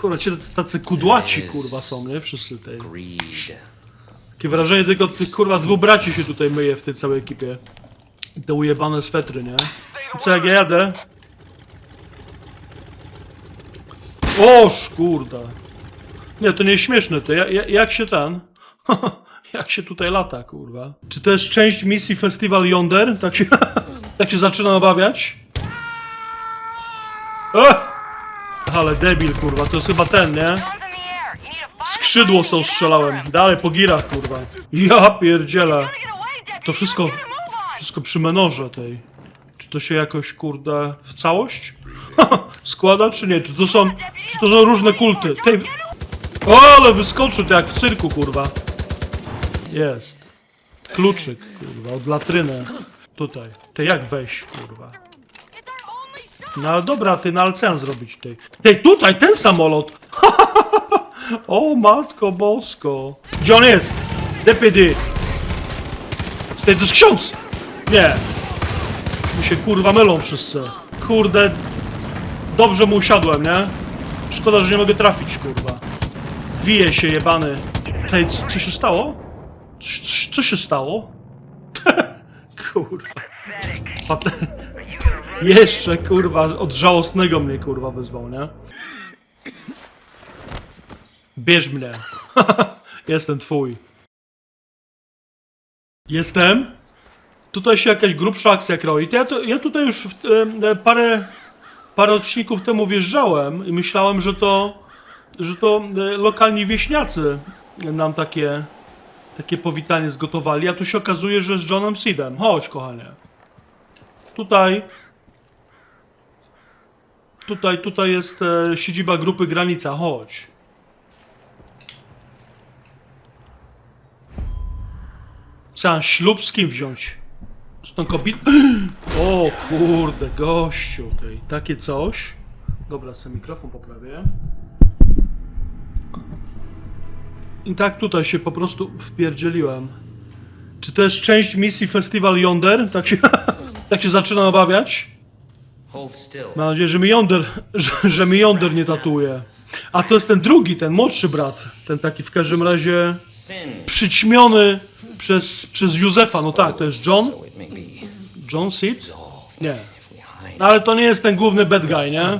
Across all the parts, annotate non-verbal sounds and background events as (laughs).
Kurwa, ci tacy kudłaci, kurwa, są, nie? Wszyscy tej. Takie wrażenie tylko tych, kurwa, dwóch braci się tutaj myje w tej całej ekipie. I Te ujebane swetry, nie? I co, jak ja jadę? Oż, kurda. Nie, to nie jest śmieszne, to ja, ja, jak się ten... (laughs) jak się tutaj lata, kurwa. Czy to jest część misji Festival Yonder? Tak się, (laughs) tak się zaczyna obawiać? Ech! Ale debil, kurwa, to jest chyba ten, nie? Skrzydło są strzelałem. Dalej po girach, kurwa. Ja pierdzielę. To wszystko, wszystko przy menorze tej. Czy to się jakoś, kurde, w całość (laughs) składa, czy nie? Czy to są, czy to są różne kulty? Tej... O, ale wyskoczył to jak w cyrku, kurwa. Jest. Kluczyk, kurwa, od latryny. Tutaj. Ty jak wejść, kurwa? No dobra, ty, no ale co mam zrobić tej? Tej, tutaj, ten samolot! (laughs) O matko bosko. Gdzie on jest? Deputy. Ty, to jest ksiądz! Nie. Mi się kurwa mylą wszyscy. Kurde. Dobrze mu usiadłem, nie? Szkoda, że nie mogę trafić, kurwa. Wije się jebany. Tej, co, co się stało? Co, co, co się stało? (laughs) kurwa. Pat... Jeszcze kurwa od żałosnego mnie kurwa wyzwał, nie? Bierz mnie. (laughs) Jestem twój. Jestem. Tutaj się jakaś grubsza akcja kroi. To ja, to, ja tutaj już w, e, parę, parę odcinków temu wjeżdżałem i myślałem, że to, że to e, lokalni wieśniacy nam takie, takie powitanie zgotowali, a tu się okazuje, że z Johnem Seedem. Chodź, kochanie. Tutaj Tutaj, tutaj jest e, siedziba grupy Granica, chodź. Chciałem ślub z kim wziąć? Z tą kobietą? (gasps) O kurde, gościu, tej, takie coś. Dobra, sobie mikrofon poprawię. I tak tutaj się po prostu wpierdzieliłem. Czy to jest część misji Festival Yonder? Tak się, (laughs) tak się zaczyna obawiać? Mam nadzieję, że mi Yonder, że, że mi Yonder nie tatuje. A to jest ten drugi, ten młodszy brat. Ten taki w każdym razie przyćmiony przez, przez Józefa. No tak, to jest John. John Seed? Nie. No, ale to nie jest ten główny bad guy, nie?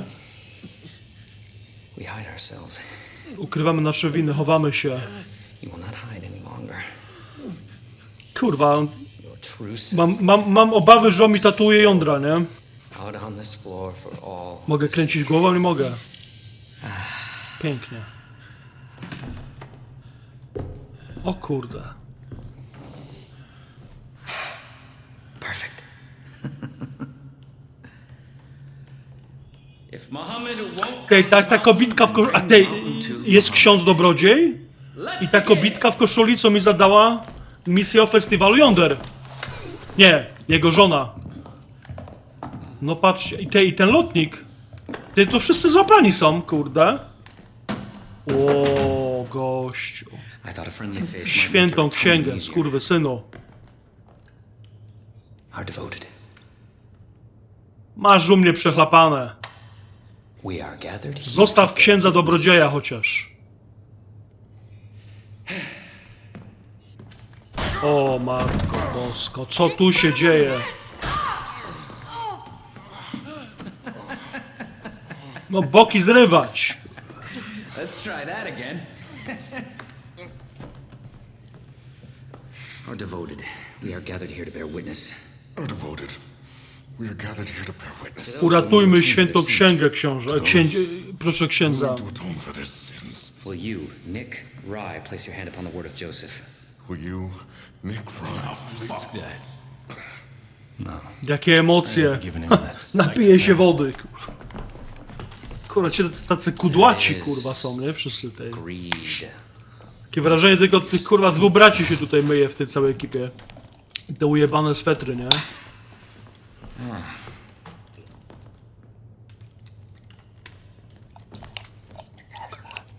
Ukrywamy nasze winy, chowamy się. Kurwa, mam, mam, mam obawy, że on mi tatuje jądra, nie? Mogę kręcić głową? Nie mogę. Pięknie. O kurde. Perfect. if Muhammad won't Okej, ta, ta kobitka w koszuli... A tej, jest ksiądz dobrodziej? I ta kobitka w koszuli, co mi zadała misję o festiwalu Yonder. Nie, jego żona. No patrzcie, i, te, i ten lotnik. Ty, to wszyscy złapani są, kurde. O, gościu. Świętą księgę. Are devoted. Masz u mnie przechlapane. Zostaw księdza dobrodzieja chociaż. O matko bosko, co tu się dzieje? No boki zrywać. Let's try that again. Are devoted. We are gathered here to bear witness. are devoted. We are gathered here to bear witness. Uratujmy świętą księgę książę. Księdzie, proszę księdza. To atone for their sins. Will you, Nick Rye, place your hand upon the word of Joseph? Will you, Nick Ryan, fuck that. Jakie emocje. (laughs) Napiję się wody. kur- Kurwa, ci tacy kudłaci kurwa są, nie? Wszyscy tej. Greed. Takie wrażenie tylko tych kurwa dwóch braci się tutaj myje w tej całej ekipie. I Te ujebane swetry, nie?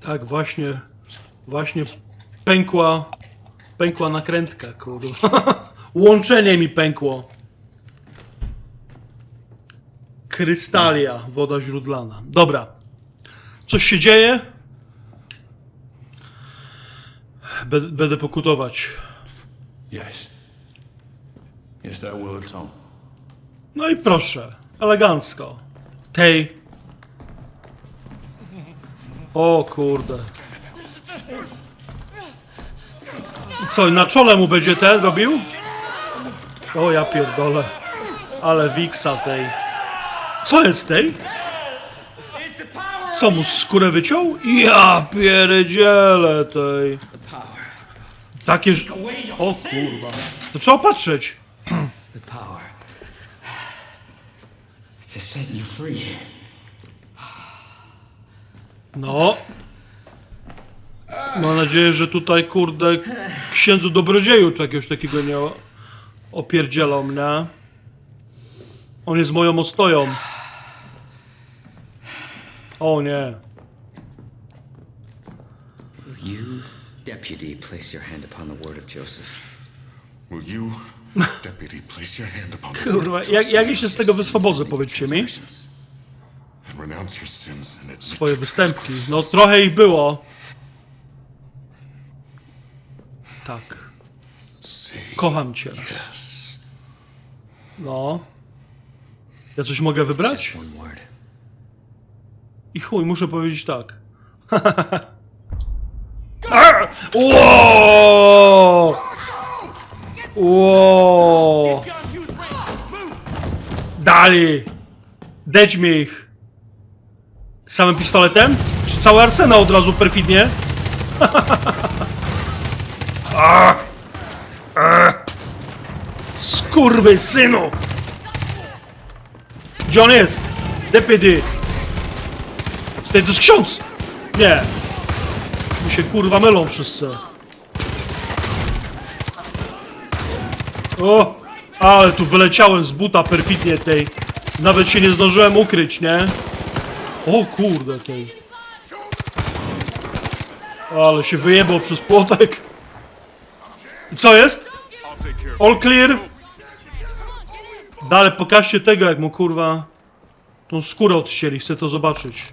Tak, właśnie, właśnie pękła, pękła nakrętka, kurwa. (laughs) Łączenie mi pękło. Krystalia, woda źródlana. Dobra. Coś się dzieje? Be- Będę pokutować. Yes. Yes, that will atone. No i proszę, elegancko. Tej. O kurde. Co, na czole mu będzie ten robił? O ja pierdolę. Ale wiksa tej. Co jest tej? Co mu skórę wyciął? Ja pierdzielę tej. Takie... O kurwa. To trzeba patrzeć. No. Mam nadzieję, że tutaj, kurde, księdzu dobrodzieju czegoś takiego nie opierdzielą mnie. On jest moją ostoją. O nie. Will you, deputy, place your hand upon the word of Joseph? Will you, deputy, place your hand upon the word Kurwa, of jak, Joseph jak ja się z tego wyswobodzę, powiedzcie mi? And renounce your sins and admit Swoje your występki. No trochę ich było. Tak. Say Kocham cię. yes. No. Ja coś mogę wybrać? I chuj, muszę powiedzieć tak. (laughs) Ło! Ło! Dalej! Deć mi ich! Samym pistoletem? Czy cały arsenał od razu perfidnie? (laughs) Skurwy synu! Gdzie on jest? Deputy! Ty, to jest ksiądz! Nie! Mi się kurwa mylą wszyscy. O! Ale tu wyleciałem z buta perfidnie tej. Nawet się nie zdążyłem ukryć, nie? O kurde tej. Ale się wyjebał przez płotek. I co jest? All clear? Dalej pokażcie tego jak mu kurwa tą skórę odcięli, chcę to zobaczyć.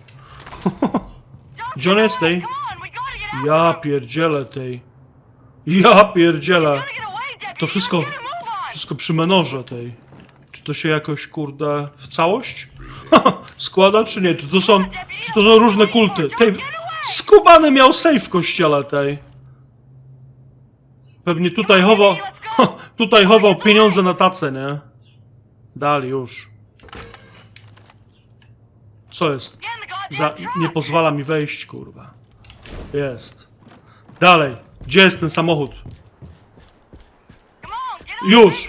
Gdzie on jest tej? Ja pierdzielę tej. Ja pierdzielę. To wszystko, wszystko przy menorze tej. Czy to się jakoś, kurde, w całość (laughs) składa, czy nie? Czy to są, czy to są różne kulty? Tej, skubany miał sejf w kościele tej. Pewnie tutaj chował, (laughs) tutaj chował pieniądze na tacę, nie? Dali już. Co jest? Za, nie pozwala mi wejść, kurwa. Jest. Dalej. Gdzie jest ten samochód? Już.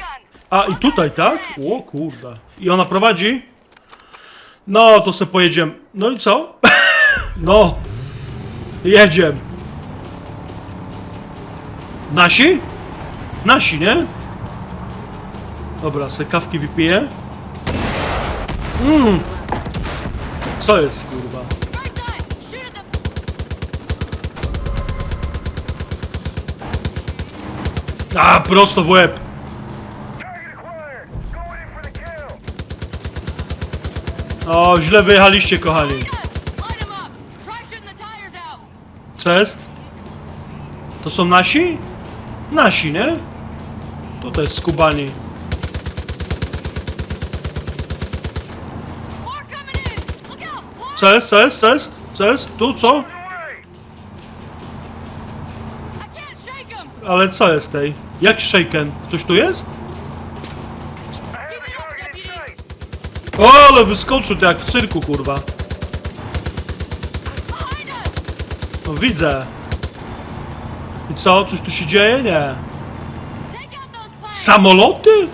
A, i tutaj, tak? O kurde. I ona prowadzi? No, to se pojedziemy. No i co? (laughs) no. Jedziemy. Nasi? Nasi, nie? Dobra, se kawki wypiję. Mmm. Co jest, kurwa? A, prosto w łeb. O, źle wyjechaliście, kochani. Co jest? To są nasi? Nasi, nie? Tutaj skubani. More coming in! Look out! More! Co jest, co jest, co jest? Co jest? Tu, co? Ale co jest tej? Jak shaken? Ktoś tu jest? O, ale wyskoczył to jak w cyrku, kurwa. No widzę. I co? Coś tu się dzieje? Nie. Samoloty?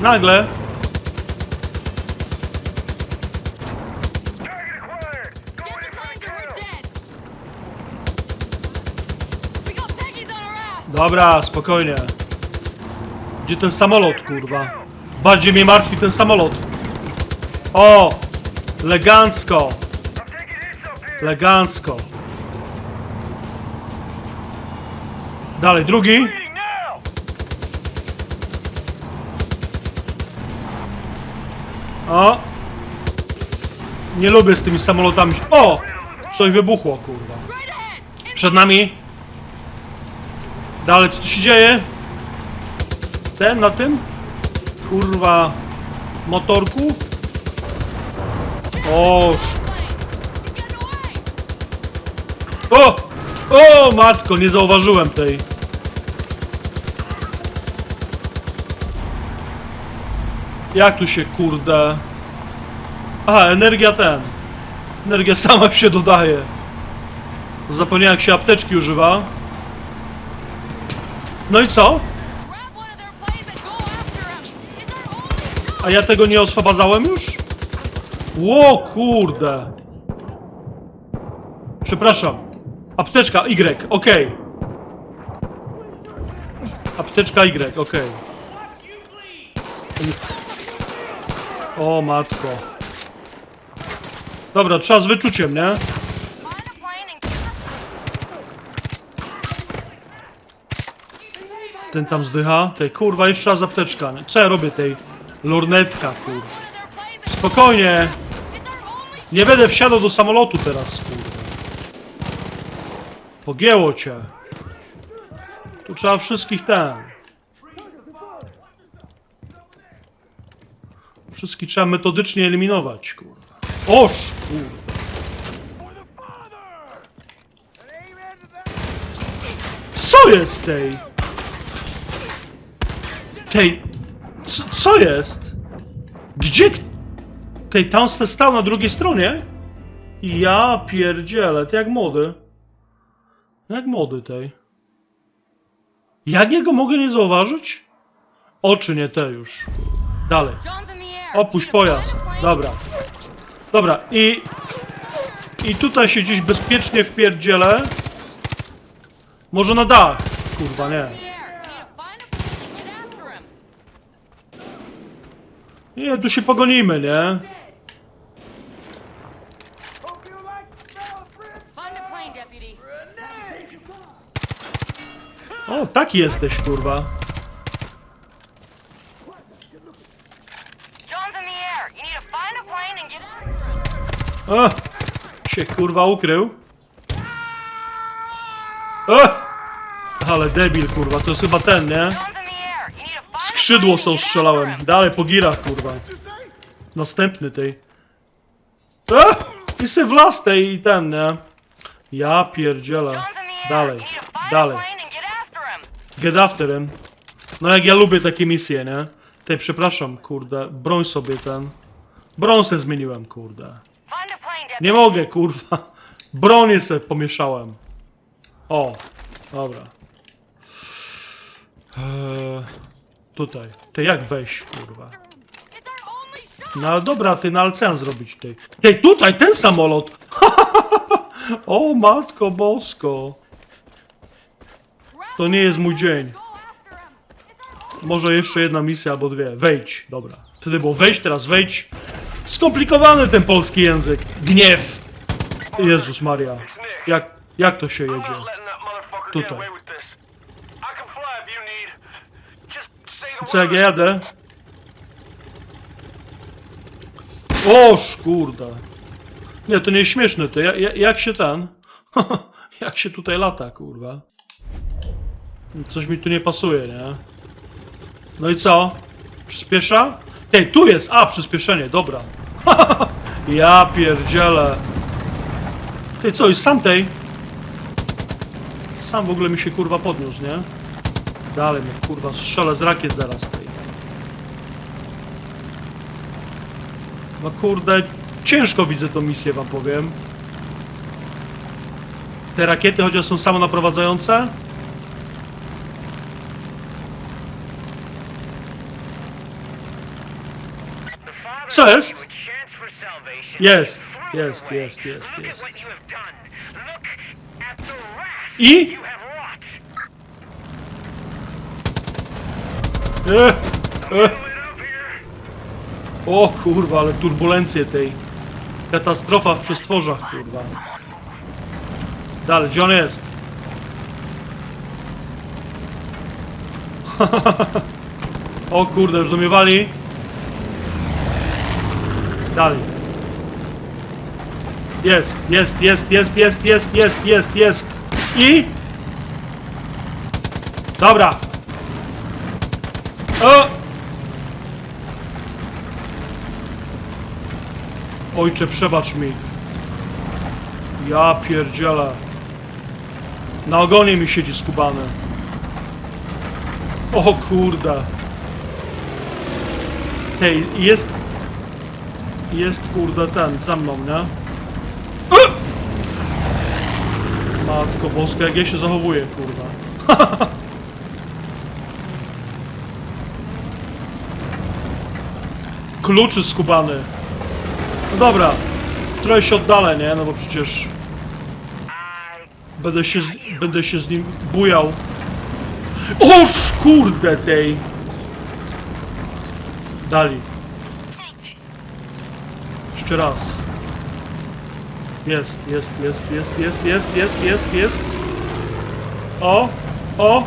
Nagle. Dobra, spokojnie. Gdzie ten samolot, kurwa? Bardziej mnie martwi ten samolot. O! Elegancko. Elegancko. Dalej, drugi. O! Nie lubię z tymi samolotami. O! Coś wybuchło, kurwa. Przed nami. Dalej, co tu się dzieje? Ten, na tym? Kurwa. Motorku? Oż. O! O, matko, nie zauważyłem tej. Jak tu się, kurde... Aha, energia ten. Energia (laughs) sama się dodaje. Zapomniałem, jak się apteczki używa. No i co? Grab one of their planes and go after him. It's our only shot. A ja tego nie oswobadzałem już? Ło, kurde. Przepraszam. Apteczka Y, okej. Apteczka Y, okej. O matko. Dobra, trzeba z wyczuciem, nie? Find a plane and Ten tam zdycha. Tej kurwa, jeszcze raz apteczka. Co ja robię tej? Lornetka, kurwa. Spokojnie. Nie będę wsiadał do samolotu teraz, kurwa. Pogięło cię. Tu trzeba wszystkich ten. Wszystkich trzeba metodycznie eliminować, kurwa. Oż, kurwa. Co jest tej? Tej... Co, co jest? Gdzie... tej se stał na drugiej stronie? Ja pierdzielę, to jak młody. Jak młody tej. Jak jego mogę nie zauważyć? Oczy nie te już. Dalej. Opuść pojazd. Dobra. Dobra, i... I tutaj się gdzieś bezpiecznie wpierdzielę. Może na dach. Kurwa, nie. In the air. You need to find a plane and get after him. Nie, tu się pogonimy, nie? Find a plane, deputy. O, taki jesteś, kurwa. John's in the air. You need to find a plane and get after him. O! Się kurwa ukrył. O! Ale debil, kurwa, to jest chyba ten, nie? John's in the air. You need to find a Skrzydło są strzelałem. Dalej po girach, kurwa. Następny tej. O! I se tej i ten, nie? Ja pierdzielę. Dalej, dalej. get after him. No jak ja lubię takie misje, nie? Tej, przepraszam, kurde, broń sobie ten. Broń se zmieniłem, kurde. Nie mogę, kurwa. Bronię se pomieszałem. O, dobra. Eee, tutaj. Ty jak wejść, kurwa? No ale dobra, ty na ocean zrobić tej. Tej, tutaj, ten samolot! (laughs) o, matko bosko. To nie jest mój dzień. Może jeszcze jedna misja albo dwie. Wejdź, dobra. Wtedy było wejść, teraz wejdź. Skomplikowany ten polski język. Gniew. Jezus Maria. Jak, jak to się jedzie? Tutaj. Co jak ja jadę? Oż kurde. Nie, to nie jest śmieszne to. Ja, ja, jak się ten? (laughs) jak się tutaj lata, kurwa? Coś mi tu nie pasuje, nie? No i co? Przyspiesza? Ej, tu jest! A, przyspieszenie, dobra. (laughs) ja pierdzielę. Ty co, i sam tej? Sam w ogóle mi się kurwa podniósł, nie? Dalej mnie kurwa strzelę z rakiet zaraz tej. No kurde, ciężko widzę tą misję wam powiem. Te rakiety chociaż są samonaprowadzające. Co jest? Jest, jest, jest, jest, jest. at what you have done. Look at the wrath I? Up here. O kurwa, ale turbulencje tej. Katastrofa w przestworzach, kurwa. Dalej, gdzie on jest? (laughs) o kurde, już do mnie wali. Dalej. Jest, jest, jest, jest, jest, jest, jest, jest, jest. I... Dobra. O! Ojcze, przebacz mi. Ja pierdzielę. Na ogonie mi siedzi skubany. O kurde. Tej, jest... Jest kurde ten, za mną, nie? Matko boska, jak ja się zachowuję, kurwa. (laughs) Kluczy skubany. No dobra, trochę się oddalę, nie? No bo przecież... Będę się z, będę się z nim bujał. Oż kurde tej! Dali. Jeszcze raz. Jest, jest, jest, jest, jest, jest, jest, jest, jest. O! O!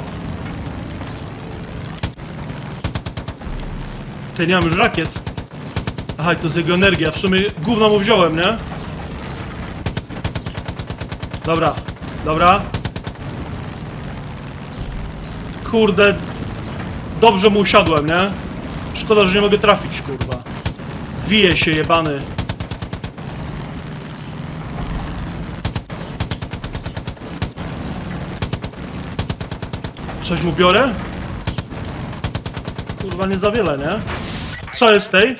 Ty nie mam już rakiet. Aha, to jest jego energia. W sumie gówno mu wziąłem, nie? Dobra, dobra. Kurde. Dobrze mu usiadłem, nie? Szkoda, że nie mogę trafić, kurwa. Wije się jebany. Coś mu biorę? Kurwa, nie za wiele, nie? Co jest tej?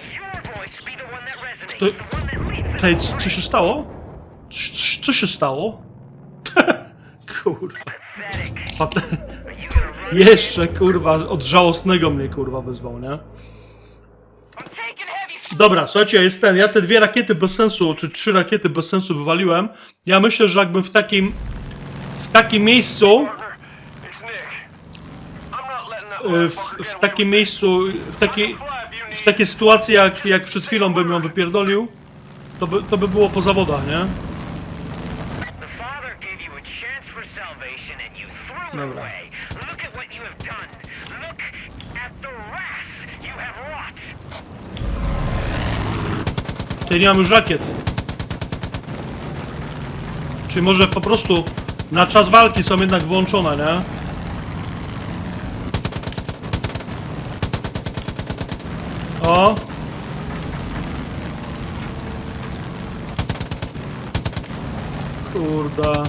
Kto... Tej, co, co się stało? Co, co, co się stało? (laughs) kurwa. Pat... Jeszcze, kurwa, od żałosnego mnie, kurwa, wyzwał, nie? Dobra, słuchajcie, jest ten. Ja te dwie rakiety bez sensu, czy trzy rakiety bez sensu wywaliłem. Ja myślę, że jakbym w takim. w takim miejscu. Y, W, w takim miejscu. w takiej w takie sytuacje jak, jak przed chwilą bym ją wypierdolił, to by, to by było po zawodach, nie? Dobra. Ty nie mam już rakiet. Czy może po prostu na czas walki są jednak włączone, nie? O! Kurda.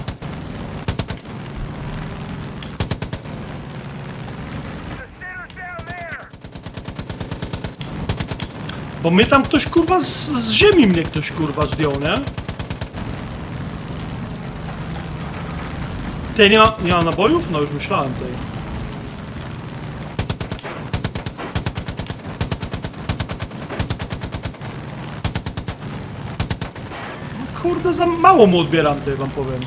Bo mnie tam ktoś kurwa z, z ziemi mnie ktoś kurwa zdjął, nie? Ty nie ma, nie ma nabojów? No już myślałem tej. No Kurde, za mało mu odbieram, ty wam powiem.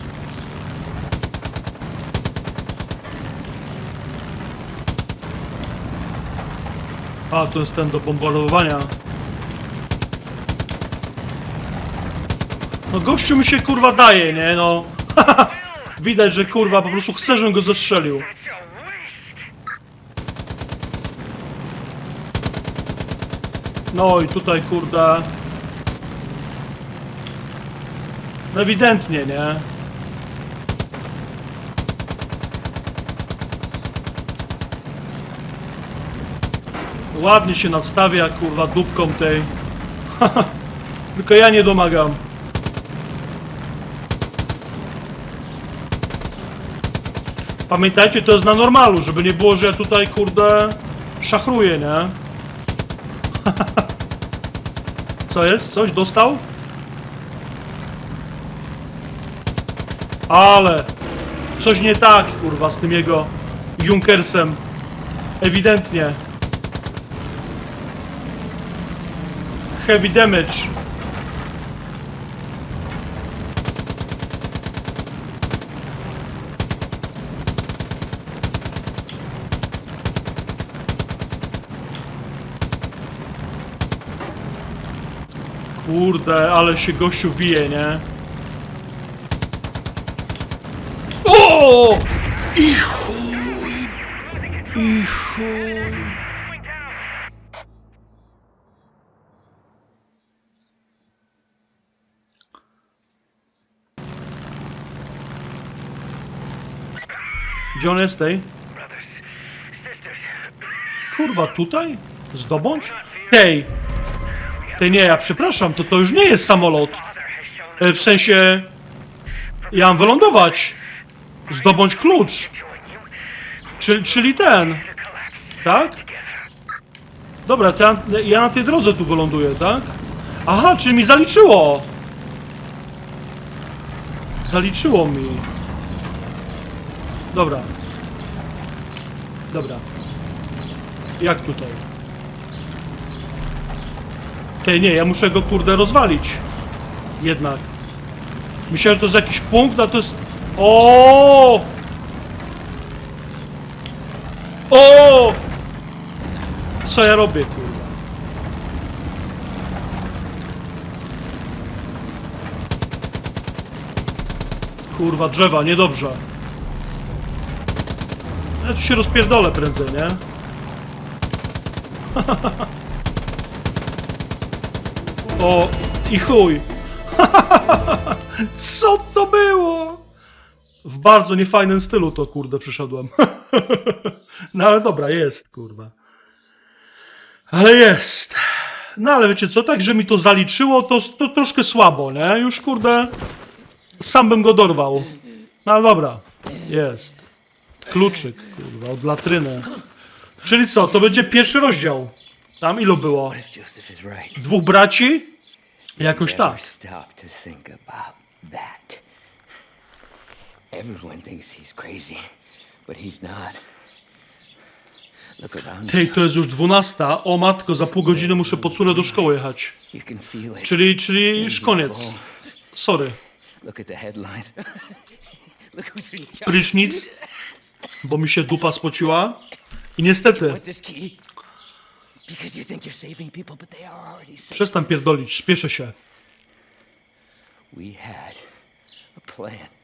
A, to jest ten do bombardowania. No gościu mi się kurwa daje, nie no. (laughs) Widać, że kurwa po prostu chce, żebym go zestrzelił. No i tutaj kurde. No ewidentnie, nie? Ładnie się nadstawia, kurwa, dupką tej. (laughs) Tylko ja nie domagam. Pamiętajcie, to jest na normalu, żeby nie było, że ja tutaj, kurde, szachruję, nie? (laughs) Co jest? Coś dostał? Ale coś nie tak, kurwa, z tym jego Junkersem. Ewidentnie. Heavy damage. Kurde, ale się gościu wije, nie? I chuj! I chuj! Gdzie on jest tej? Kurwa, tutaj? Zdobądź? Tej! Tej nie, ja przepraszam, to to już nie jest samolot. E, w sensie... Ja mam wylądować. Zdobądź klucz. Czyli, czyli ten. Tak? Dobra, to ja, ja na tej drodze tu wyląduję, tak? Aha, czyli mi zaliczyło. Zaliczyło mi. Dobra. Dobra. Jak tutaj? Tej nie, ja muszę go kurde rozwalić. Jednak. Myślałem, że to jest jakiś punkt, a to jest... O! O! Co ja robię, kurwa? Kurwa, drzewa, niedobrze. Ja tu się rozpierdolę prędzej, nie? (laughs) O, i chuj. (laughs) Co to było? W bardzo niefajnym stylu to, kurde, przyszedłem. (laughs) no ale dobra, jest, kurwa. Ale jest. No ale wiecie co, tak, że mi to zaliczyło, to, to troszkę słabo, nie? Już, kurde, sam bym go dorwał. No ale dobra, jest. Kluczyk, kurwa, od latryny. Czyli co, to będzie pierwszy rozdział. Tam ilu było? Dwóch braci? Jakoś tak. stop to think about that. Everyone thinks he's crazy, but he's not. Look around you. to jest już dwunasta. O matko, za pół godziny muszę po córę do szkoły jechać. You can feel it. Czyli, czyli już koniec. Sorry. Look at the headlines. (laughs) Look who's in charge. Prysznic, bo mi się dupa spociła. I niestety, Want this key? Because you think you're saving people, but they are already saved. przestań pierdolić, spieszę się. We had a plan.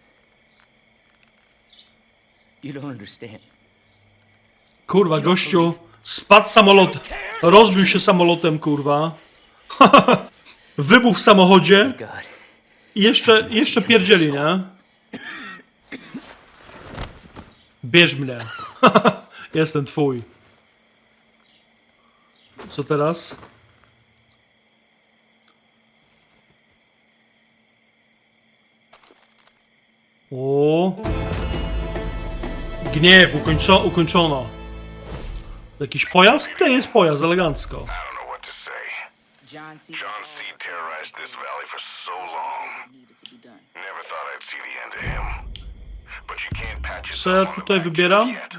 You don't understand. Kurwa, gościu, spadł samolot, rozbił się samolotem, kurwa. (laughs) Wybuch w samochodzie God. i jeszcze, jeszcze pierdzieli, nie? Bierz mnie. (laughs) Jestem twój. Co teraz? O. Gniew, ukończo, ukończono. Jakiś pojazd? To jest pojazd, elegancko. John C. John C. terrorized this valley for so long. Never thought I'd see the end of him. But you can't patch Co ja tutaj wybieram? yet.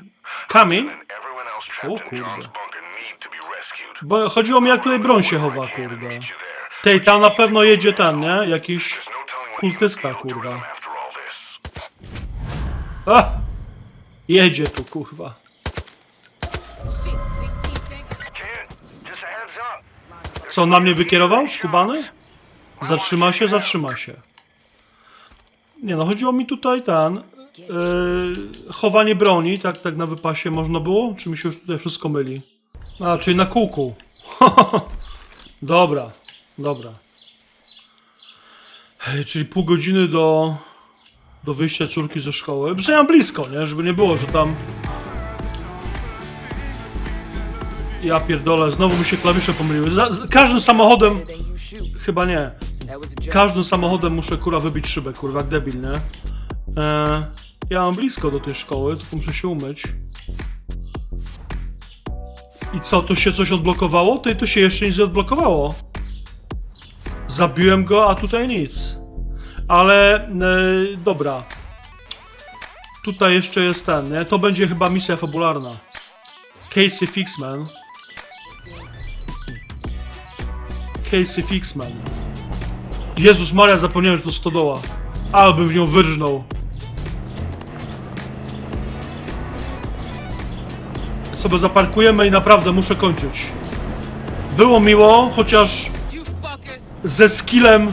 Kamień? And everyone else O trapped in kurde. John's bunker need to be rescued. Bo chodziło mi jak tutaj broń się chowa, kurde. Tej, tam na pewno jedzie ten, nie? Jakiś no kultysta, kurwa. him after all this. A! Jedzie tu, kurwa. Co, na mnie wykierował? Skubany? Zatrzyma się, zatrzyma się. Nie no, chodziło mi tutaj ten... Yy, chowanie broni, tak, tak na wypasie można było? Czy mi się już tutaj wszystko myli? A, czyli na kółku. (laughs) dobra, dobra. Czyli pół godziny do, do wyjścia córki ze szkoły. Przynajmniej blisko, nie? Żeby nie było, że tam... Ja pierdolę, znowu mi się klawisze pomyliły. Za, każdym samochodem... Chyba nie. Każdym samochodem muszę kurwa wybić szybę, kurwa, jak debil, nie? E, ja mam blisko do tej szkoły, tylko muszę się umyć. I co, to się coś odblokowało? To, to się jeszcze nic nie odblokowało. Zabiłem go, a tutaj nic. Ale, e, dobra. Tutaj jeszcze jest ten, nie? To będzie chyba misja fabularna. Casey Fixman. Casey Fixman. Jezus Maria, zapomniałem, że to stodoła. Ale bym w nią wyrżnął. Sobie zaparkujemy i naprawdę muszę kończyć. Było miło, chociaż ze skillem...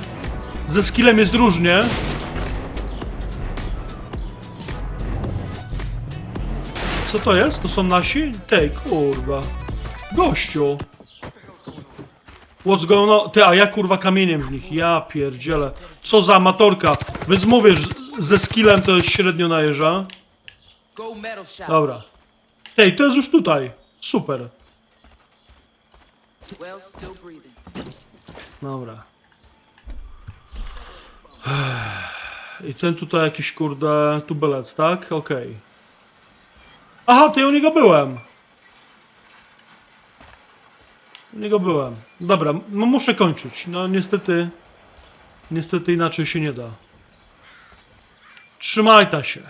Ze skillem jest różnie. Co to jest? To są nasi? Tej, kurwa. Gościu. What's going on? Ty, a ja kurwa kamieniem w nich. Ja pierdzielę. Co za amatorka. Więc mówię, ze skillem to jest średnio shop. Dobra. Ej, to jest już tutaj. Super. Dobra. I ten tutaj jakiś kurde tubelec, tak? Okej. Aha, to ja u niego byłem. U niego byłem. Dobra, no muszę kończyć. No niestety, niestety inaczej się nie da. Trzymaj ta się.